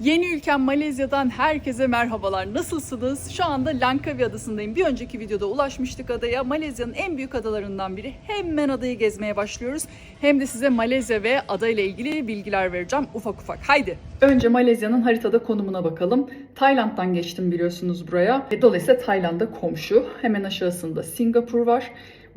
Yeni ülkem Malezya'dan herkese merhabalar. Nasılsınız? Şu anda Langkawi Adası'ndayım. Bir önceki videoda ulaşmıştık adaya. Malezya'nın en büyük adalarından biri. Hemen adayı gezmeye başlıyoruz. Hem de size Malezya ve ada ile ilgili bilgiler vereceğim ufak ufak. Haydi. Önce Malezya'nın haritada konumuna bakalım. Tayland'dan geçtim biliyorsunuz buraya. Ve Dolayısıyla Tayland'a komşu. Hemen aşağısında Singapur var.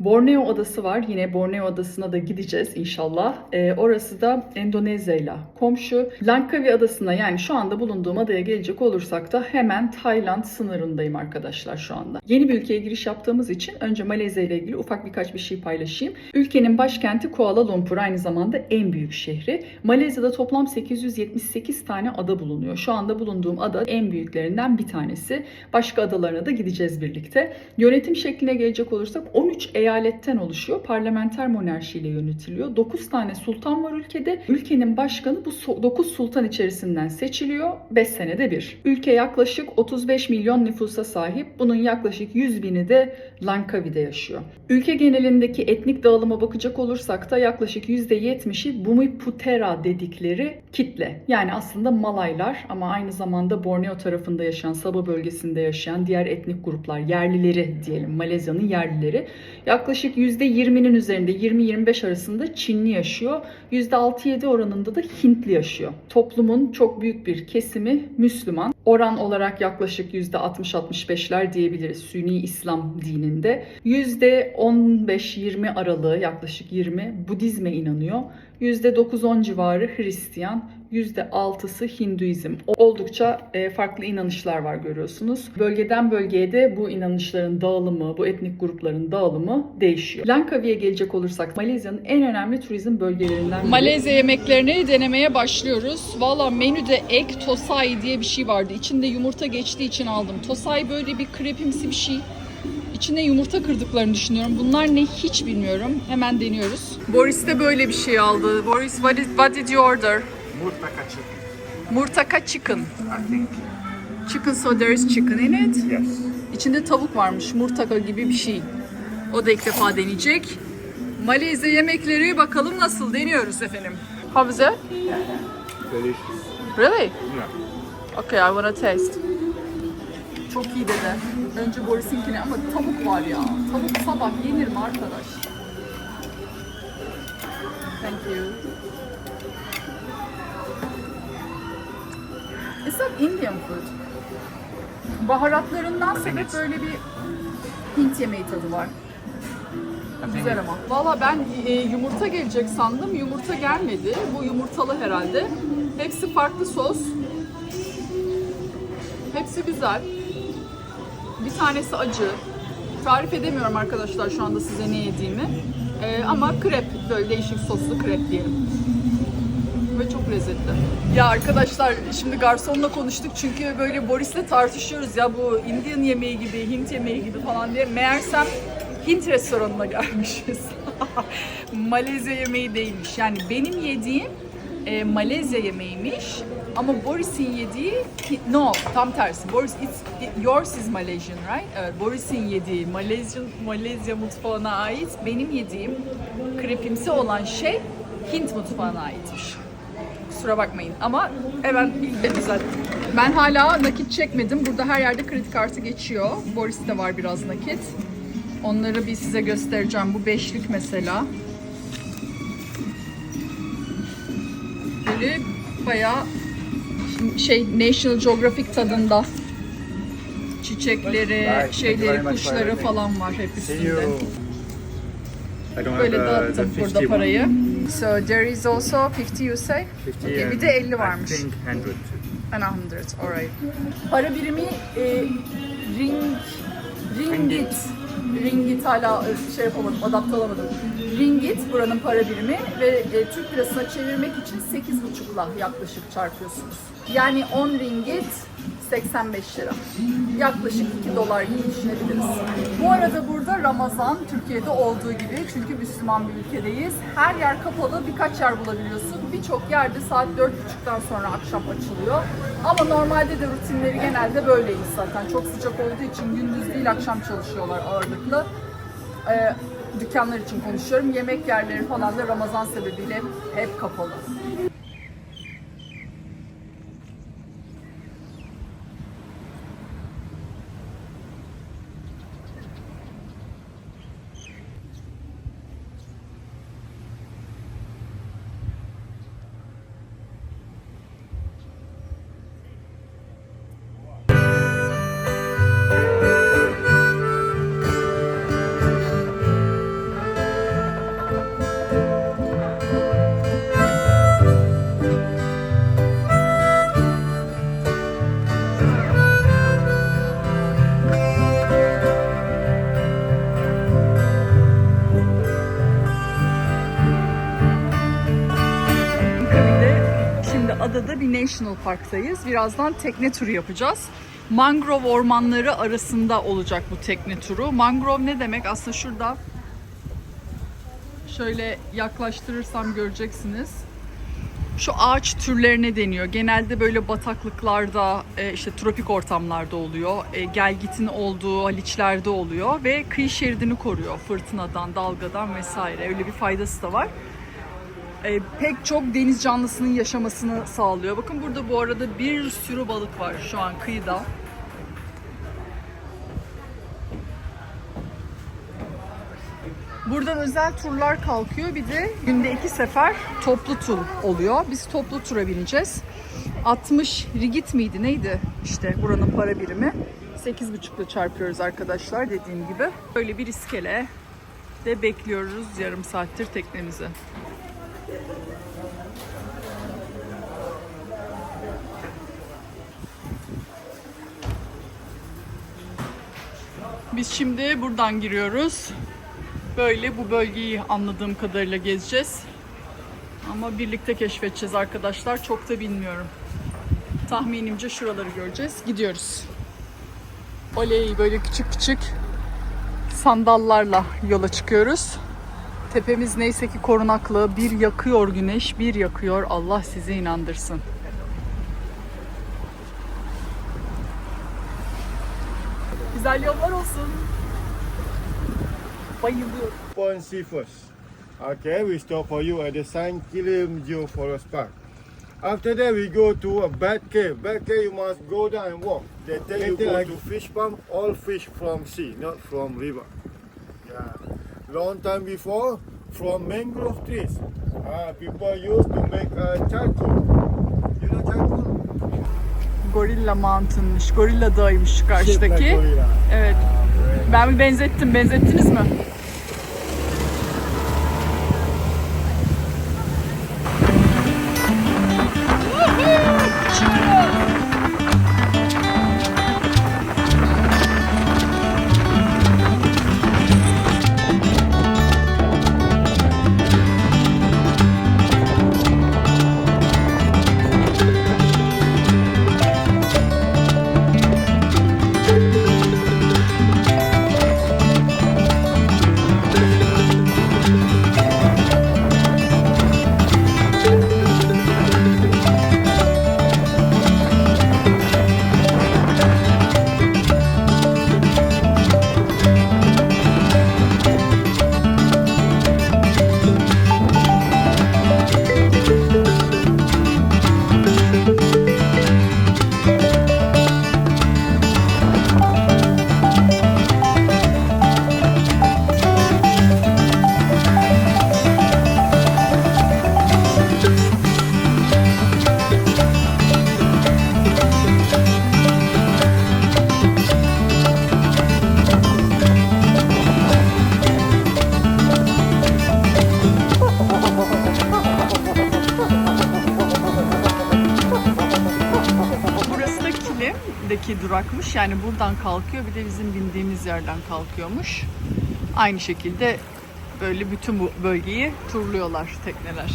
Borneo Adası var. Yine Borneo Adası'na da gideceğiz inşallah. Ee, orası da Endonezya ile komşu. Langkawi Adası'na yani şu anda bulunduğum adaya gelecek olursak da hemen Tayland sınırındayım arkadaşlar şu anda. Yeni bir ülkeye giriş yaptığımız için önce Malezya ile ilgili ufak birkaç bir şey paylaşayım. Ülkenin başkenti Kuala Lumpur aynı zamanda en büyük şehri. Malezya'da toplam 878 tane ada bulunuyor. Şu anda bulunduğum ada en büyüklerinden bir tanesi. Başka adalarına da gideceğiz birlikte. Yönetim şekline gelecek olursak 13 eyaletten oluşuyor. Parlamenter monarşiyle yönetiliyor. 9 tane sultan var ülkede. Ülkenin başkanı bu 9 sultan içerisinden seçiliyor. 5 senede bir. Ülke yaklaşık 35 milyon nüfusa sahip. Bunun yaklaşık 100 bini de Langkawi'de yaşıyor. Ülke genelindeki etnik dağılıma bakacak olursak da yaklaşık %70'i Bumiputera dedikleri kitle. Yani aslında Malaylar ama aynı zamanda Borneo tarafında yaşayan, Sabah bölgesinde yaşayan diğer etnik gruplar, yerlileri diyelim, Malezya'nın yerlileri. Yaklaşık %20'nin üzerinde 20-25 arasında Çinli yaşıyor. %6-7 oranında da Hintli yaşıyor. Toplumun çok büyük bir kesimi Müslüman. Oran olarak yaklaşık %60-65'ler diyebiliriz Sünni İslam dininde. %15-20 aralığı yaklaşık 20 Budizme inanıyor. %9-10 civarı Hristiyan, %6'sı Hinduizm. Oldukça e, farklı inanışlar var görüyorsunuz. Bölgeden bölgeye de bu inanışların dağılımı, bu etnik grupların dağılımı değişiyor. Langkawi'ye gelecek olursak Malezya'nın en önemli turizm bölgelerinden biri. Malezya yemeklerini denemeye başlıyoruz. Valla menüde ek tosai diye bir şey vardı. İçinde yumurta geçtiği için aldım. Tosai böyle bir krepimsi bir şey. İçine yumurta kırdıklarını düşünüyorum. Bunlar ne hiç bilmiyorum. Hemen deniyoruz. Boris de böyle bir şey aldı. Boris, what did, what did you order? Murtaka chicken, Murtaka chicken. I think. Chicken so there is chicken in it. Yes. İçinde tavuk varmış. Murtaka gibi bir şey. O da ilk defa deneyecek. Malezya yemekleri bakalım nasıl deniyoruz efendim. How is it? Delicious. Really? Yeah. Okay, I wanna taste. Çok iyi dedi. Önce Boris'inkini ama tavuk var ya. Tavuk sabah yenir mi arkadaş? Thank you. It's Indian food. Baharatlarından sebep böyle bir Hint yemeği tadı var. Güzel ama. Valla ben e, yumurta gelecek sandım. Yumurta gelmedi. Bu yumurtalı herhalde. Hepsi farklı sos. Hepsi güzel. Bir tanesi acı. Tarif edemiyorum arkadaşlar şu anda size ne yediğimi. Ee, ama krep, böyle değişik soslu krep diyelim. Ve çok lezzetli. Ya arkadaşlar şimdi garsonla konuştuk çünkü böyle Boris'le tartışıyoruz ya bu Indian yemeği gibi, Hint yemeği gibi falan diye. Meğersem Hint restoranına gelmişiz. Malezya yemeği değilmiş. Yani benim yediğim e, Malezya yemeğiymiş ama Boris'in yediği no tam tersi. Boris it's, it- yours is Malaysian right? Evet Boris'in yediği Malezya Malezya mutfağına ait benim yediğim krepimsi olan şey Hint mutfağına aitmiş. Kusura bakmayın ama hemen bilgi düzelttim. Ben hala nakit çekmedim. Burada her yerde kredi kartı geçiyor. Boris'te var biraz nakit. Onları bir size göstereceğim. Bu beşlik mesela. Böyle bayağı şey National Geographic tadında çiçekleri, şeyleri, kuşları falan var hep See üstünde. you. I don't Böyle the dağıttım 50 burada parayı. So there is also 50 you say? 50 Okay, bir de 50 varmış. I think 100 too. And 100, alright. Para birimi e, ring, ringgit. Ringgit hala e, şey yapamadım, adapte olamadım. Ringgit buranın para birimi ve e, Türk lirasına çevirmek için 8,5'la yaklaşık çarpıyorsunuz. Yani 10 ringgit 85 lira. Yaklaşık 2 dolar gibi düşünebiliriz. Bu arada burada Ramazan Türkiye'de olduğu gibi çünkü Müslüman bir ülkedeyiz. Her yer kapalı, birkaç yer bulabiliyorsun. Birçok yerde saat 4.30'dan sonra akşam açılıyor. Ama normalde de rutinleri genelde böyleymiş zaten. Çok sıcak olduğu için gündüz değil akşam çalışıyorlar ağırlıklı. Ee, dükkanlar için konuşuyorum. Yemek yerleri falan da Ramazan sebebiyle hep kapalı. Park'tayız. Birazdan tekne turu yapacağız. Mangrove ormanları arasında olacak bu tekne turu. Mangrove ne demek? Aslında şurada şöyle yaklaştırırsam göreceksiniz. Şu ağaç türlerine deniyor. Genelde böyle bataklıklarda, e, işte tropik ortamlarda oluyor. E, Gelgitin olduğu haliçlerde oluyor ve kıyı şeridini koruyor fırtınadan, dalgadan vesaire. Öyle bir faydası da var. E, pek çok deniz canlısının yaşamasını sağlıyor. Bakın burada bu arada bir sürü balık var şu an kıyıda. Buradan özel turlar kalkıyor. Bir de günde iki sefer toplu tur oluyor. Biz toplu tura bineceğiz. 60 rigit miydi neydi işte buranın para birimi. 8,5'la çarpıyoruz arkadaşlar dediğim gibi. Böyle bir iskele de bekliyoruz yarım saattir teknemizi. Biz şimdi buradan giriyoruz. Böyle bu bölgeyi anladığım kadarıyla gezeceğiz. Ama birlikte keşfedeceğiz arkadaşlar. Çok da bilmiyorum. Tahminimce şuraları göreceğiz. Gidiyoruz. Oley böyle küçük küçük sandallarla yola çıkıyoruz. Tepemiz neyse ki korunaklı. Bir yakıyor güneş, bir yakıyor. Allah sizi inandırsın. Güzel yollar olsun. Bayılıyorum. Point C first. Okay, we stop for you at the San Kilim Forest Park. After that, we go to a bat cave. Bat cave, you must go down and walk. They tell you go to fish pump, all fish from sea, not from river. Long time before, from mangrove trees. Ah, people used to make uh, charcoal. You know charcoal? Gorilla Mountain'mış. Gorilla Dağı'ymış şu karşıdaki. gorilla. Evet. Ben bir benzettim. Benzettiniz mi? Yani buradan kalkıyor. Bir de bizim bindiğimiz yerden kalkıyormuş. Aynı şekilde böyle bütün bu bölgeyi turluyorlar tekneler.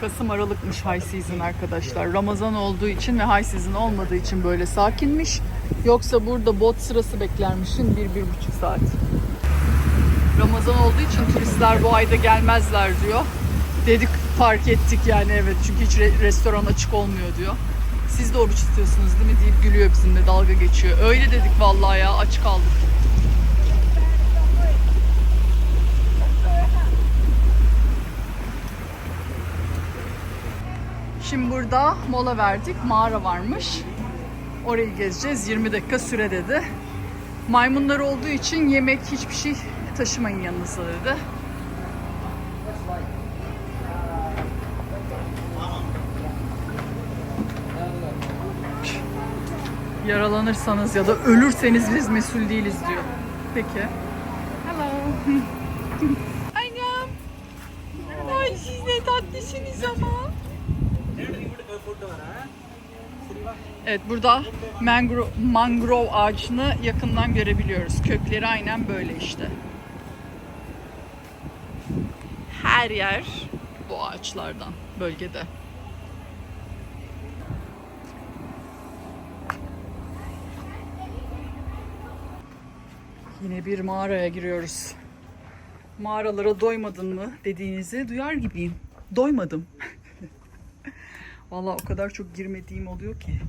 Kasım Aralık'mış high season arkadaşlar. Ramazan olduğu için ve high season olmadığı için böyle sakinmiş. Yoksa burada bot sırası beklermişin bir, bir buçuk saat. Ramazan olduğu için turistler bu ayda gelmezler diyor. Dedik fark ettik yani evet çünkü hiç re- restoran açık olmuyor diyor. Siz de oruç tutuyorsunuz değil mi deyip gülüyor bizimle dalga geçiyor. Öyle dedik vallahi ya aç kaldık. Şimdi burada mola verdik. Mağara varmış. Orayı gezeceğiz. 20 dakika süre dedi. Maymunlar olduğu için yemek hiçbir şey taşımayın yanınıza dedi. Yaralanırsanız ya da ölürseniz biz mesul değiliz diyor. Peki. Hello. Annem. Ay siz ne tatlısınız ama. Evet burada mangrove, mangrove ağacını yakından görebiliyoruz. Kökleri aynen böyle işte. her yer bu ağaçlardan bölgede. Yine bir mağaraya giriyoruz. Mağaralara doymadın mı dediğinizi duyar gibiyim. Doymadım. Vallahi o kadar çok girmediğim oluyor ki.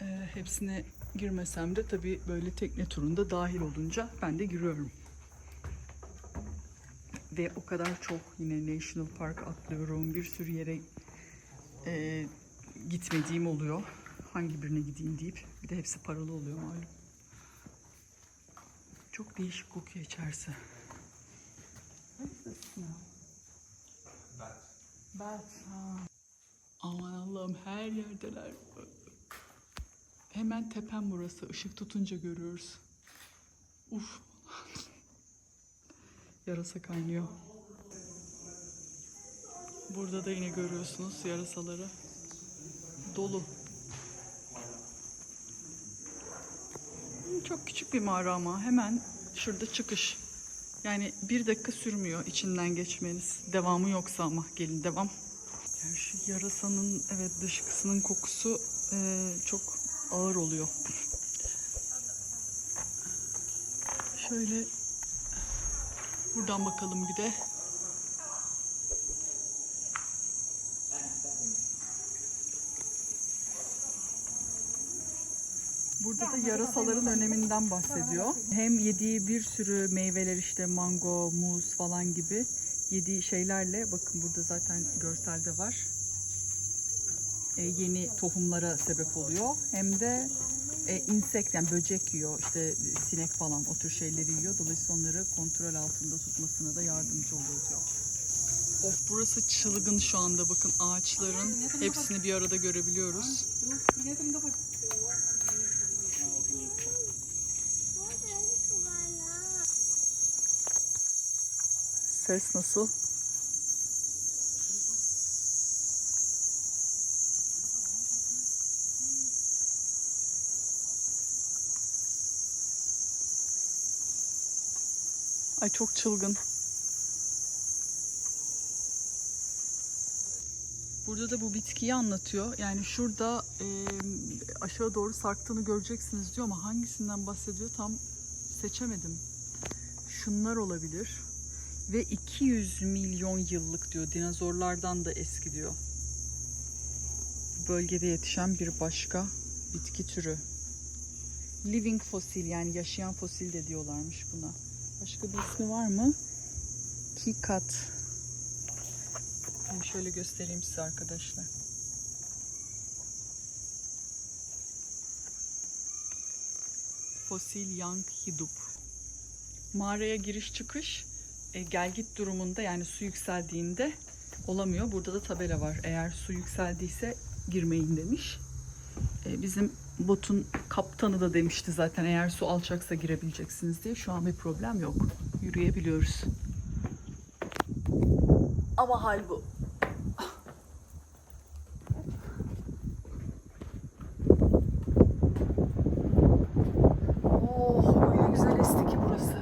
Ee, hepsine girmesem de tabii böyle tekne turunda dahil olunca ben de giriyorum. Ve o kadar çok yine National Park atlıyorum. Bir sürü yere e, gitmediğim oluyor. Hangi birine gideyim deyip. Bir de hepsi paralı oluyor malum. Çok değişik kokuyor içerisi. Bat. Ha. Aman Allah'ım her yerdeler. Hemen tepem burası. Işık tutunca görüyoruz. Uf. Yarasa kaynıyor. Burada da yine görüyorsunuz yarasaları. Dolu. Çok küçük bir mağara ama hemen şurada çıkış. Yani bir dakika sürmüyor içinden geçmeniz. Devamı yoksa ama gelin devam. Yani şu yarasanın evet dışkısının kokusu eee, çok ağır oluyor. Şöyle buradan bakalım bir de. Burada da yarasaların öneminden bahsediyor. Hem yediği bir sürü meyveler işte mango, muz falan gibi yediği şeylerle bakın burada zaten görselde var. E, yeni tohumlara sebep oluyor. Hem de e, insekt yani böcek yiyor işte sinek falan o tür şeyleri yiyor. Dolayısıyla onları kontrol altında tutmasına da yardımcı oluyor diyor. Of burası çılgın şu anda bakın ağaçların hepsini bir arada görebiliyoruz. Ses nasıl? Ay çok çılgın. Burada da bu bitkiyi anlatıyor. Yani şurada e, aşağı doğru sarktığını göreceksiniz diyor ama hangisinden bahsediyor tam seçemedim. Şunlar olabilir. Ve 200 milyon yıllık diyor. Dinozorlardan da eski diyor. Bölgede yetişen bir başka bitki türü. Living fosil yani yaşayan fosil de diyorlarmış buna. Başka bir ismi var mı? Kikat. Ben şöyle göstereyim size arkadaşlar. Fosil Young Hidup. Mağaraya giriş çıkış e, gel git durumunda yani su yükseldiğinde olamıyor. Burada da tabela var. Eğer su yükseldiyse girmeyin demiş. E, bizim botun kaptanı da demişti zaten eğer su alçaksa girebileceksiniz diye. Şu an bir problem yok. Yürüyebiliyoruz. Ama hal bu. Oh öyle güzel esti ki burası.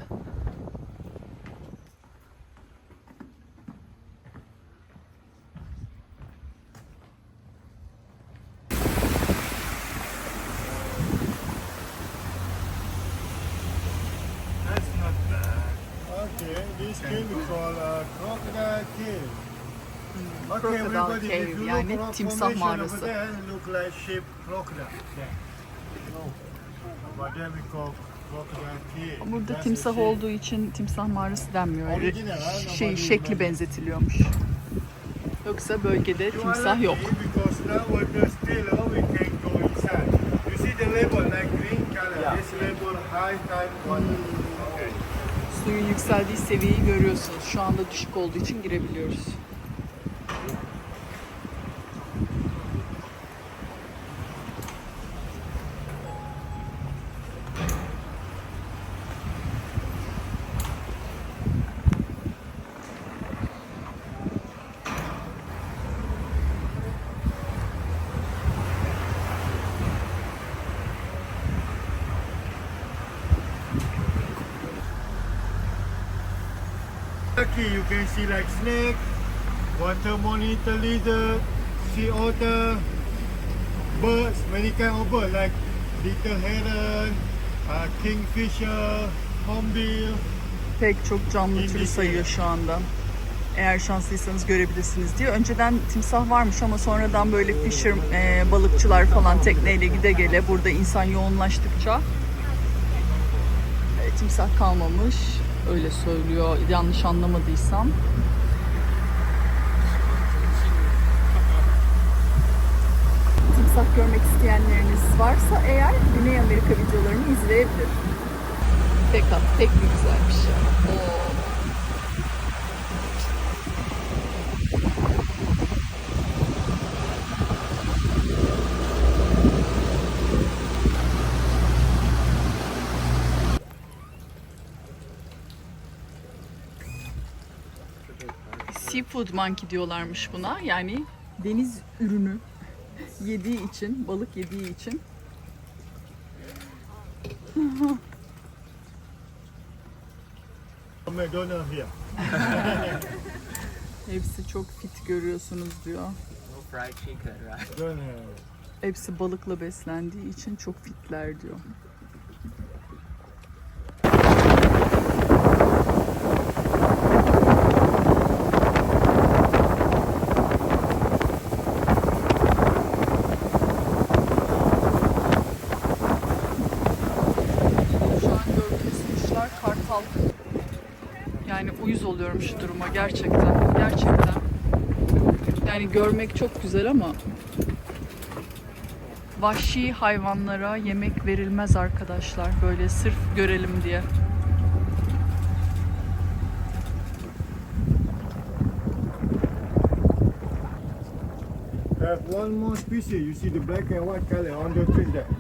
That's not bad. Okay, this cave we call uh, Crocodile Cave. Okay, Crocodile everybody, if Cave, you yani look timsah formation mağarası. Over there, look like shape crocodile. There. No. But then we call Crocodile Cave. Burada That's the timsah olduğu için timsah mağarası denmiyor. Öyle ha? şey şekli benzetiliyormuş. Yoksa bölgede You are timsah yok. Because now with the still uh, we can go inside. You see the label like green color. This label high tide water. Suyun yükseldiği seviyeyi görüyorsunuz. Şu anda düşük olduğu için girebiliyoruz. Monkey, you can see like snake, water monitor lizard, sea otter, birds, many kind of birds like little heron, uh, kingfisher, hornbill. Pek çok canlı türü sayıyor şu anda. Eğer şanslıysanız görebilirsiniz diyor. Önceden timsah varmış ama sonradan böyle fisher e, balıkçılar falan tekneyle gide gele burada insan yoğunlaştıkça e, timsah kalmamış. Öyle söylüyor yanlış anlamadıysam. Timsah görmek isteyenleriniz varsa eğer Güney Amerika videolarını izleyebilir. Pek pek bir güzelmiş ya. Oo. Seafood monkey diyorlarmış buna. Yani deniz ürünü yediği için, balık yediği için. Hepsi çok fit görüyorsunuz diyor. Hepsi balıkla beslendiği için çok fitler diyor. Şu an gördüğünüz kuşlar kartal. Yani uyuz oluyorum şu duruma gerçekten. Gerçekten. Yani görmek çok güzel ama vahşi hayvanlara yemek verilmez arkadaşlar. Böyle sırf görelim diye. Have one more species. You see the black and white color on the tree there.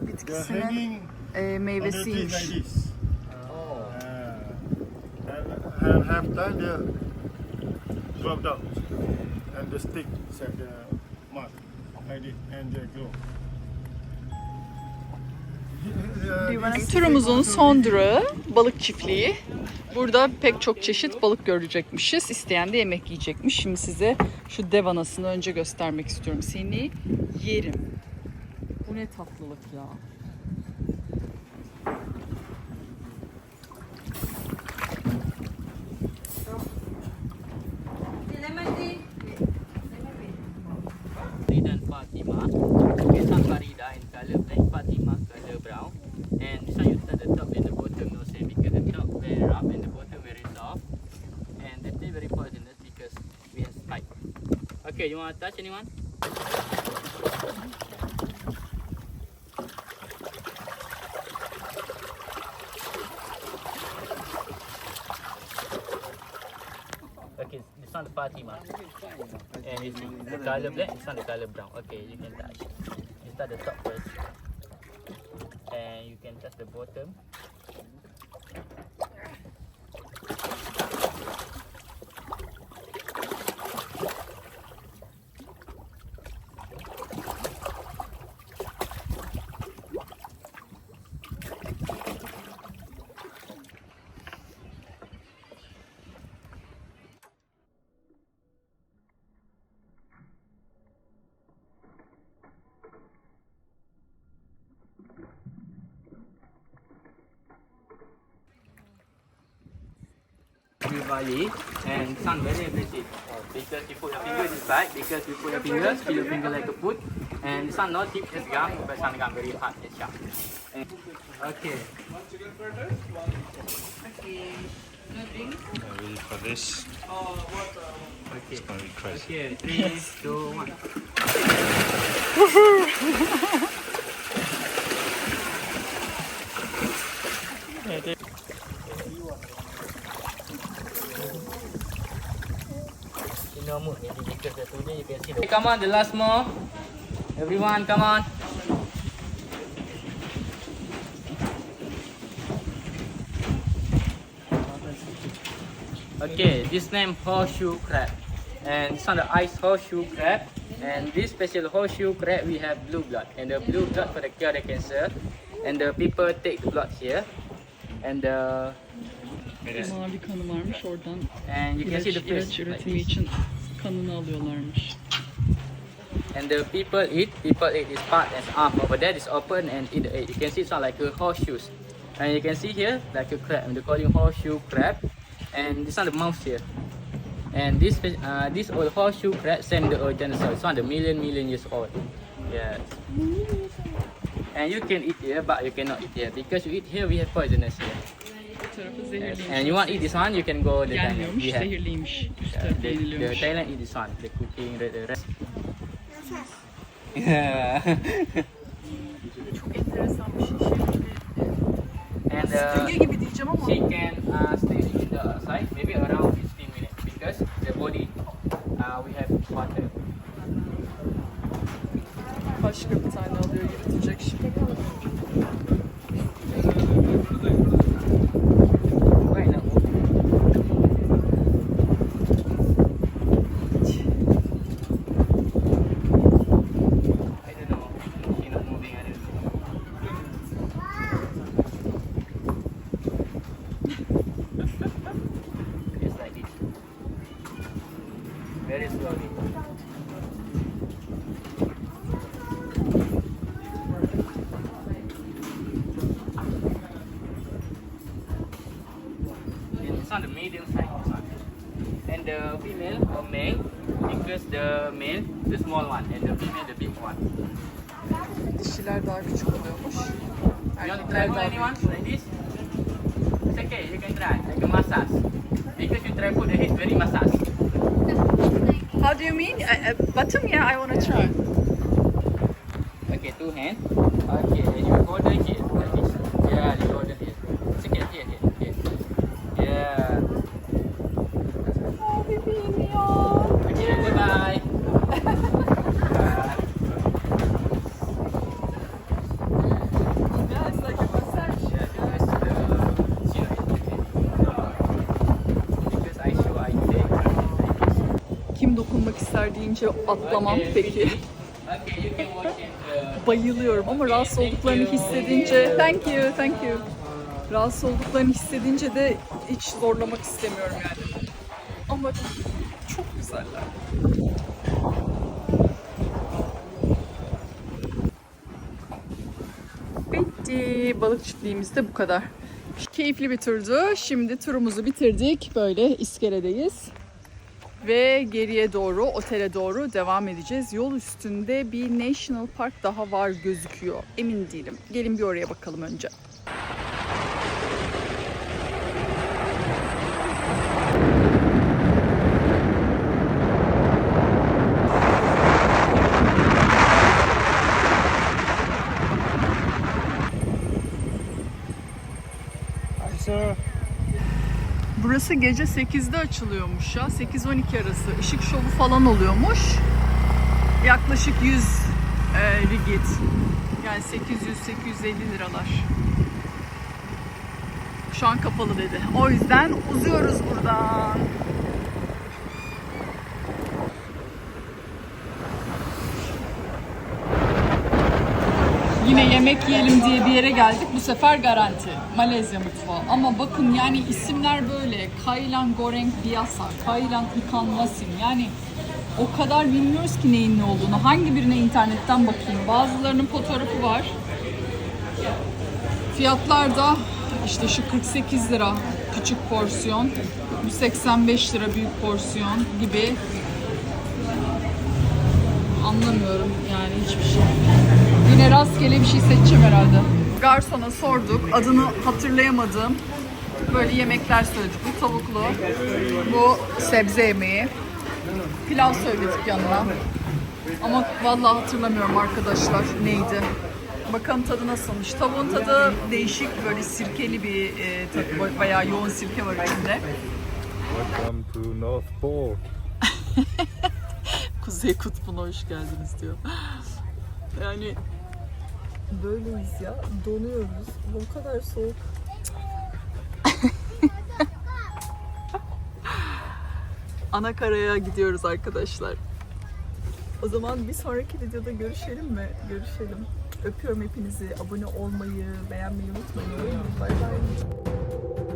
Bitkisinin e, meyvesiymiş. Oh. And, half time they drop down, and the stick is at the mark and they. Uh, Turumuzun son durağı balık çiftliği. Burada pek çok çeşit balık görecekmişiz. İsteyen de yemek yiyecekmiş. Şimdi size şu dev anasını önce göstermek istiyorum. Seni yerim. Bu ne tatlılık ya. Fatima. Fatima color brown. And the top and the bottom no because the top very and the bottom very soft. And very poisonous because we have spike. Okay, you want to touch anyone? Okay, this one the Fatima. And it's the color black, this one the color brown. Okay, you can touch. You start the top first. And you can touch the bottom. Bali and sun very aggressive because you put your finger this side because you put your fingers feel your finger like a foot and sun not tip as gum but sun gum very hard and sharp. And, okay. Ready for this? Okay. It's gonna be crazy. Okay. Three, two, one. Come on, the last more. Everyone, come on. Okay, this name horseshoe crab. And it's on the ice horseshoe crab. And this special horseshoe crab, we have blue blood. And the blue blood for the cure the cancer. And the people take the blood here. And the... Uh, and you can see the face kanını alıyorlarmış. And the people eat, people eat this part and arm over there is open and eat the egg. You can see it's not like a horseshoes. And you can see here like a crab, and they call it horseshoe crab. And this one the mouse here. And this uh, this old horseshoe crab sent the origin so it's one the million million years old. Yes. And you can eat here, but you cannot eat here because you eat here we have poisonous here. Tarafı Yes. zehirliymiş. And you want to eat this one, you can go the Thailand. Yenmiyormuş, We zehirliymiş. Üst tarafı the, the yeniliyormuş. Thailand eat this one, the cooking the, the rest. Çok enteresan bir şey. And uh, süpürge gibi diyeceğim ama she can uh, stay in the outside maybe around 15 minutes because the body uh, we have water. başka bir tane alıyor yürütecek şimdi. Right now. I don't know. She not moving. I don't know. it's like this. Very slowly. And it's on the medium size. This one. And the female or male, because the male, the small one, and the female, the big one. Dişiler daha küçük oluyormuş. You want to try Erkekler put daha anyone like this? It's okay, you can try, like a massage. Because you try put the head very massage. How do you mean? Uh, uh, bottom? Yeah, I want to try. Okay, two hands. Okay, and you hold the head like this. Yeah, you hold the head. It's okay, here, here, here. Yeah. Aa, bebeğim ya. Okay, goodbye. Yeah, it's like a massage. Yeah, because the, you know, because I show I take like this. Kim dokunmak deyince atlamam peki. Bayılıyorum ama rahatsız olduklarını hissedince thank you, thank you. Rahatsız olduklarını hissedince de hiç zorlamak istemiyorum yani. Ama çok güzeller. Bitti. Balık çiftliğimiz de bu kadar. Keyifli bir turdu. Şimdi turumuzu bitirdik. Böyle iskeledeyiz. Ve geriye doğru, otele doğru devam edeceğiz. Yol üstünde bir National Park daha var gözüküyor. Emin değilim. Gelin bir oraya bakalım önce. Burası gece 8'de açılıyormuş ya. 8-12 arası. Işık şovu falan oluyormuş. Yaklaşık 100 e, rigit. Yani 800-850 liralar. Şu an kapalı dedi. O yüzden uzuyoruz buradan. Yine yemek yiyelim diye bir yere geldik. Bu sefer garanti. Malezya mutfağı. Ama bakın yani isimler böyle. Kailan Goreng Biasa, Kailan Ikan Masin. Yani o kadar bilmiyoruz ki neyin ne olduğunu. Hangi birine internetten bakayım. Bazılarının fotoğrafı var. Fiyatlar da işte şu 48 lira küçük porsiyon. Bu 85 lira büyük porsiyon gibi. Anlamıyorum yani hiçbir şey. Yine rastgele bir şey seçeceğim herhalde. Garsona sorduk. Adını hatırlayamadığım böyle yemekler söyledik. Bu tavuklu, bu sebze yemeği. Pilav söyledik yanına. Ama vallahi hatırlamıyorum arkadaşlar neydi. Bakalım tadı nasılmış. Tavuğun tadı değişik böyle sirkeli bir e, tadı. Bayağı yoğun sirke var içinde. Welcome to North Pole. Kuzey Kutbu'na hoş geldiniz diyor. Yani böyleyiz ya. Donuyoruz. Bu kadar soğuk. Anakara'ya gidiyoruz arkadaşlar. O zaman bir sonraki videoda görüşelim mi? Görüşelim. Öpüyorum hepinizi. Abone olmayı, beğenmeyi unutmayın. Bay bay.